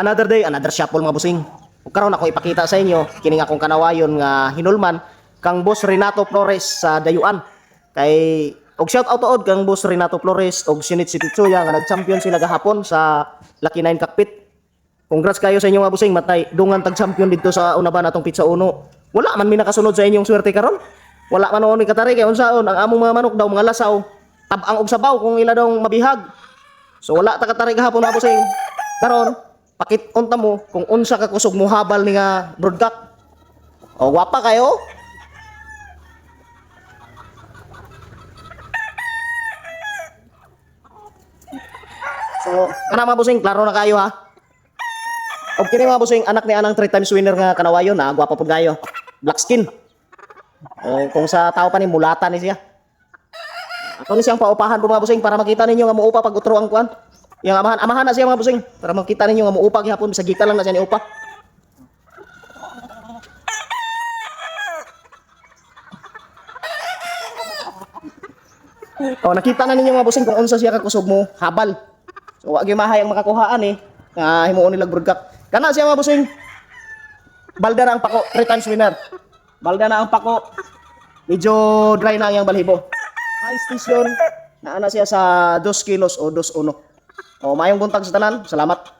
Another day, another shuffle mga busing. Ug karon ako ipakita sa inyo kining akong kanawayon nga hinulman kang boss Renato Flores sa Dayuan. Kay og shout out od kang boss Renato Flores og Sinit Sititsuya nga nag-champion sila gahapon sa Lucky 9 Cockpit. Congrats kayo sa inyo mga busing matay dungan tag champion dito sa unaban atong Pizza Uno. Wala man mi nakasunod sa inyong swerte karon. Wala man oni katari kay unsaon ang among mga manok daw mga lasaw tabang og sabaw kung ila daw mabihag. So wala ta katari gahapon mga busing. Karon pakit unta mo kung unsa ka kusog mo habal ni nga broadcock. O gwapa kayo. So, kana mga busing, klaro na kayo ha. Og kini mga busing, anak ni anang 3 times winner nga kanawayon na gwapa pud kayo. Black skin. O kung sa tao pa ni mulata ni siya. Ako ni siyang paupahan po mga busing para makita ninyo nga muupa pag utro ang kuan. Yang amahan, amahan na siya mga busing para makita ninyo nga muupa gihapon sa gita lang na siya ni upa. Oh, nakita na ninyo mga busing kung unsa siya kakusog mo, habal. So, wag yung mahay ang makakuhaan eh. Nga himuon nilag broadcast. Kana siya mga busing. Balda na ang pako, 3 times winner. Balda na ang pako. Medyo dry na ang balhibo. High station. Naana siya sa 2 kilos o 2 uno. O mayong buntag sa tanan. Salamat.